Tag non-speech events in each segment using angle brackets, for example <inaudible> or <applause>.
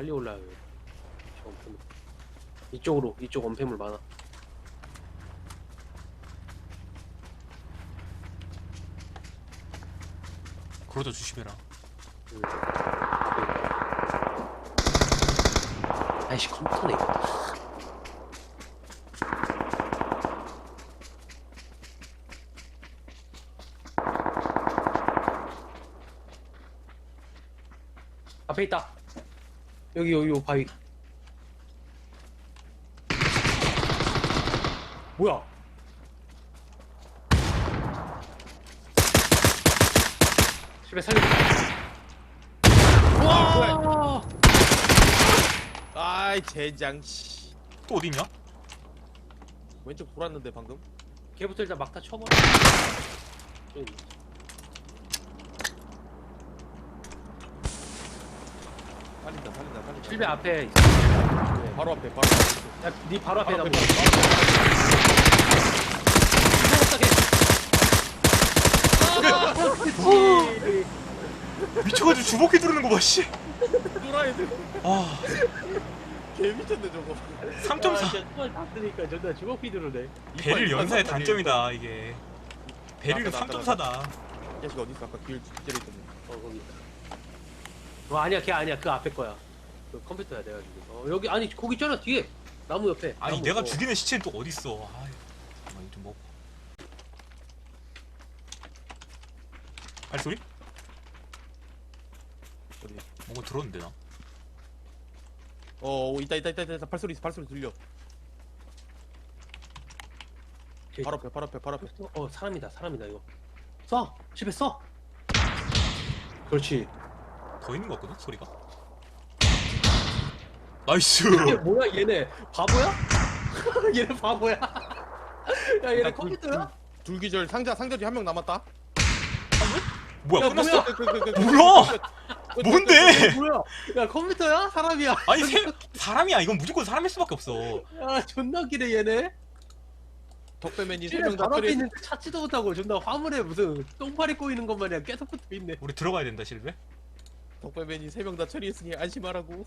빨리 올라요. 저 원패물. 이쪽으로 이쪽 원패물 많아. 그러자 조심해라 음. 아이씨 컴퓨터네 이거. 앞에 있다. 여기 여기 요 바위. 뭐야? 집에 살려. 와! 아이 젠장 씨 또 어딨냐? 왼쪽 돌았는데 방금 걔부터 일단 막다 쳐버려. 저기. 살린다 살린다 살린다. 실배 앞에. 있어. 네, 바로 앞에 바로 앞에. 야, 네 바로 앞에 바로 나무. 앞에. 미쳐가지고 주먹이 두르는 거 봐 씨. 또라이들. 아. 개 미쳤네 저거. 3.4 정말 다 쓰니까 전다 주먹 비드로네. 베릴 이빨 연사의 단점이다 이게. 나왔다, 3.4다 이 자식 어디 있어? 아까 길 뒷자리 있던데 어 거기. 어 아니야 걔 아니야 그 앞에 거야. 그 컴퓨터야 내가 지금. 어 여기 아니 거기 있잖아 뒤에 나무 옆에. 아니 나무. 내가 어. 죽이는 시체는 또 어딨어 아 잠깐만 이거 좀 먹고 발소리? 어디 뭔가 들었는데 나 어 어, 있다 있다 있다 있다 발소리 있어 발소리 들려 걔- 바로 앞에 바로 앞에 바로 앞에 어 사람이다 사람이다 이거. 써 집에 써. 그렇지. 더 있는 거 같거든 소리가 나이스 <laughs> 이게 뭐야 얘네 바보야? <laughs> 얘네 바보야? <laughs> 야 얘네 컴퓨터야? 둘기절 상자 상자 뒤 한 명 남았다 뭐야 야, 끝났어? 그, 그, 그, 그, 그, 뭐야? 그, 그, 그, 뭔데? 뭐야? 야 컴퓨터야? 사람이야? 아니 세, 사람이야 이건 무조건 사람일 수밖에 없어 야 존나 웃기네 얘네. 덕배맨이 집에 세명 다 바로 앞에 있는데 찾지도 못하고 존나 화물에 무슨 똥파리 꼬이는 것 마냥 계속 붙어 있네. 우리 들어가야 된다 실베 덕배맨이 세명다 처리했으니 안심하라고.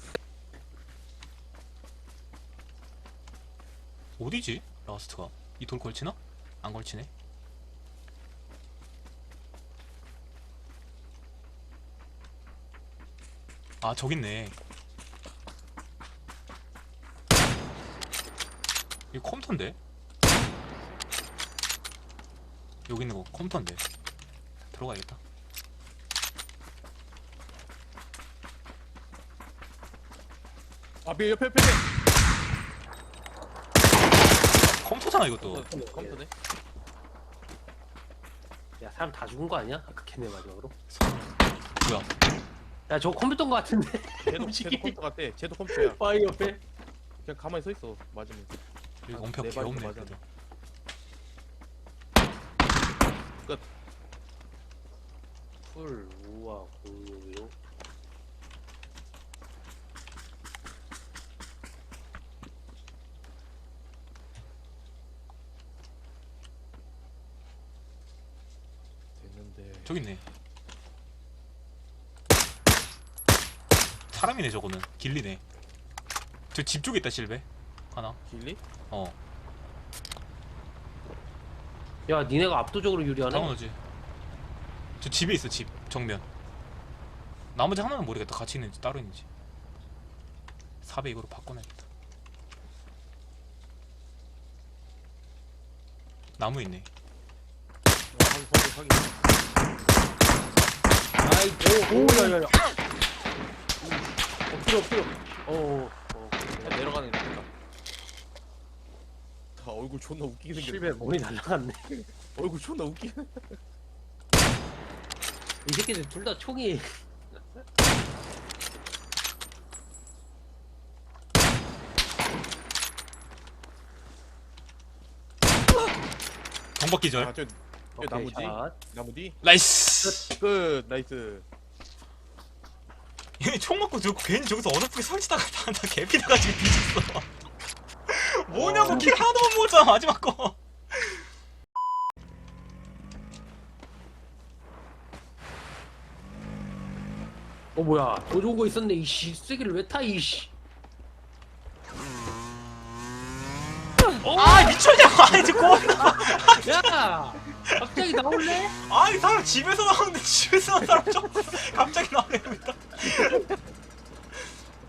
어디지? 라스트가. 이 돌 걸치나? 안 걸치네. 아 저기 있네. 이거 컴퓨터인데? 여기 있는 거 컴퓨터인데. 들어가야겠다 앞에 옆에 옆에 옆에. 컴퓨터잖아 이것도 어, 컴퓨터네 야 사람 다 죽은 거 아니야? 아까 걔네 마지막으로. 뭐야 야 저거 컴퓨터인 거 같은데. 쟤도. <laughs> 쟤도 컴퓨터 같대 쟤도 컴퓨터야 바위 옆에. 그냥 가만히 서 있어 맞으면 여기 아, 내 개없네 발도 그래도 풀 우와 공룡요. 저기 있네. 사람이네 저거는. 길리네. 저 집 쪽에 있다 실베. 하나. 길리? 어. 야 니네가 압도적으로 유리하네. 당연하지. 저 집에 있어 집. 정면. 나머지 하나는 모르겠다. 같이 있는지 따로 있는지. 400으로 바꿔놔야겠다. 나무에 있네. 어, 확인 확인 확인 오 오 야 야 야. 엎드려 엎드려. 어 어 어. 그냥 내려가는 게 낫겠다 다 얼굴 존나 웃기게 생겼네 실베 머리 날라갔네. 얼굴 존나 웃기게 이 새끼들 둘 다 총이 경박 기 절 아저 오케이, 나무지? 샷. 나무 뒤? 나이스 끝 나이스. 얘총 맞고 저 괜히 저기서 어설프게 설치다가 나, 나 개피 나가지고 뒤졌어. <laughs> 뭐냐고 어. 킬 하나도 못 먹었잖아 마지막 거. 어 뭐야. 더 좋은 거 있었네 이씨. 쓰기를 왜 타 이씨. 아 미쳤냐고. 아니 지금 야 갑자기 나올래? 아니 사람 집에서 나오는데 집에서 나온 사람 좀 갑자기 나오네 여기다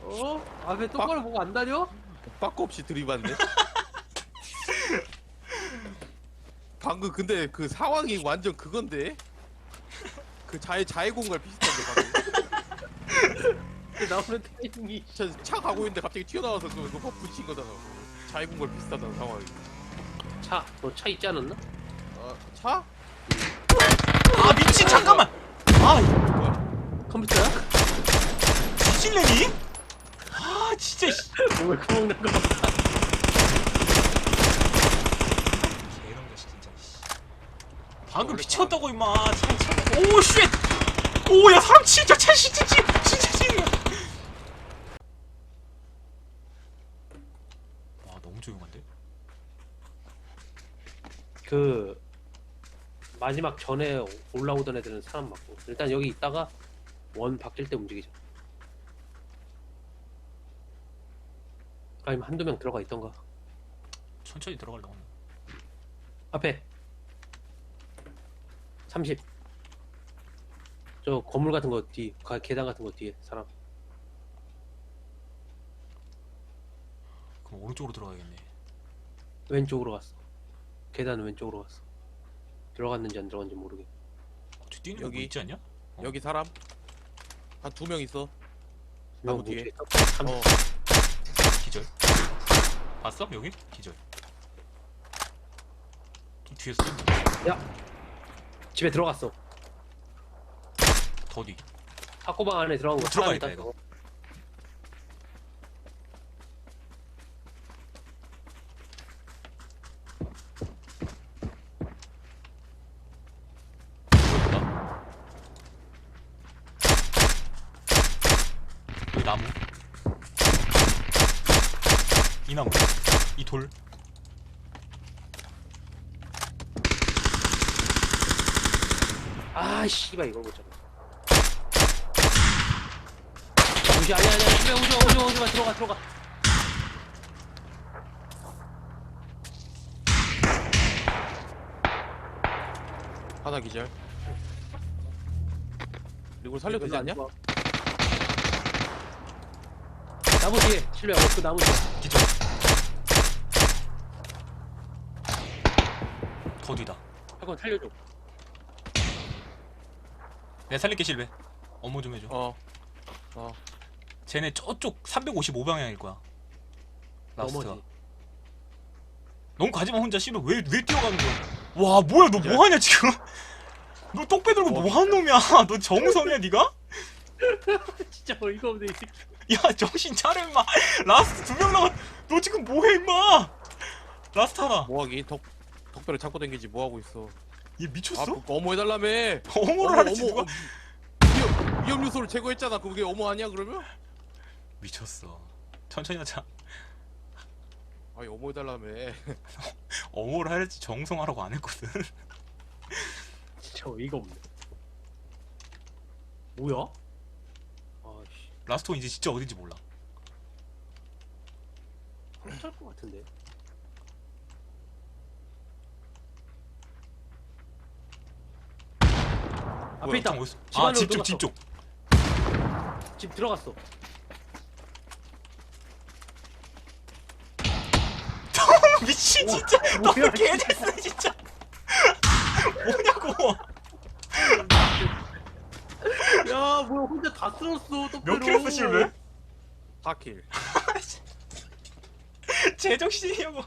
어? 앞에 똑바로 보고 안 다녀? 빠꾸 없이 들이받네. 방금 근데 그 상황이 완전 그건데. 그 자해 자해 공갈 비슷한데 방금. 나오는 타이밍이 차, 차 가고 있는데 갑자기 튀어나와서 그 그거 붙인 거잖아. 자해 공갈 비슷하다는 상황이. 차, 너 차 있지 않았나? 아 차? 아 미친 잠깐만 아 뭐야? 컴퓨터야? 미칠래니? 아 진짜 씨. 몸에 구멍 난거 개이런 자식 진짜 씨. 방금 미쳤다고 임마 차에 차 오쉣 오야 사람 진짜 차 진짜 진 진짜 진와 너무 조용한데? 그 마지막 전에 올라오던 애들은 사람 맞고 일단 여기 있다가 원 바뀔 때 움직이자 아니면 한두 명 들어가 있던가 천천히 들어가려고 하네 앞에 30. 저 건물 같은 거 뒤, 가- 계단 같은 거 뒤에 사람. 그럼 오른쪽으로 들어가야겠네 왼쪽으로 갔어. 계단 왼쪽으로 갔어. 들어갔는지 안 들어갔는지 모르게. 어, 저 뛰는 여기. 있지 않냐? 어? 여기 사람 한 두 명 있어. 나무 명 뒤에. 어. 기절 봤어? 여기? 기절 좀 뒤에서 뛴다. 집에 들어갔어. 더 뒤. 학고방 안에 들어간 거 돼, 있다. 보였 나무. 이 나무. 이 돌. 아 씨발 이걸 못 잡아. 무시 아니야 아니야 집에 오지 마 오지 마 오지 마 들어가 들어가. 하나 기절. 그리고 살려도 되지 않냐? 나무 뒤에 실내 그 나무 뒤에. 기절. 더 뒤다. 잠깐 살려줘. 내가 살릴게 실베. 업무 좀 해줘. 어. 어. 쟤네 저쪽 355 방향일 거야. 라스트가. 넘어지. 너무 가지마 혼자 씨발 왜 왜 뛰어가는 거야? 와 뭐야 너 뭐하냐 지금? <laughs> 너 똑배 들고 어. 뭐하는 놈이야? <laughs> 너 정우성이야 네가? <laughs> 진짜 어이가 없네 이 새끼. 야 정신 차려 임마 라스트 두 명 남았 너 지금 뭐해 임마 라스트 하나 뭐하기? 덕 덕배를 찾고 댕기지 뭐하고 있어? 얘 아, 미쳤어? 그거 어머 해달라며. 어머를 하랬지 누가 어머. 위험, 위험 요소를 제거했잖아. 그게 어머 아니야 그러면? 미쳤어 천천히 하자 아니 어머 해달라며. <laughs> 어머를 하랬지 정우성하라고 안 했거든 진짜 어이가 없네. 뭐야? 원 이제 진짜 어딘지 몰라 훔칠 것 같은데. 앞에 있다. 장 어딨어? 집 안으로 아집 쪽. 집 쪽 집 들어갔어. <laughs> 미친 진짜 너무 뭐야, 개됐어 진짜 <laughs> 뭐냐고 야, 뭐야 혼자 다 쓸었어. 몇 킬로 쓰실래? 4킬. <laughs> 제정신이냐고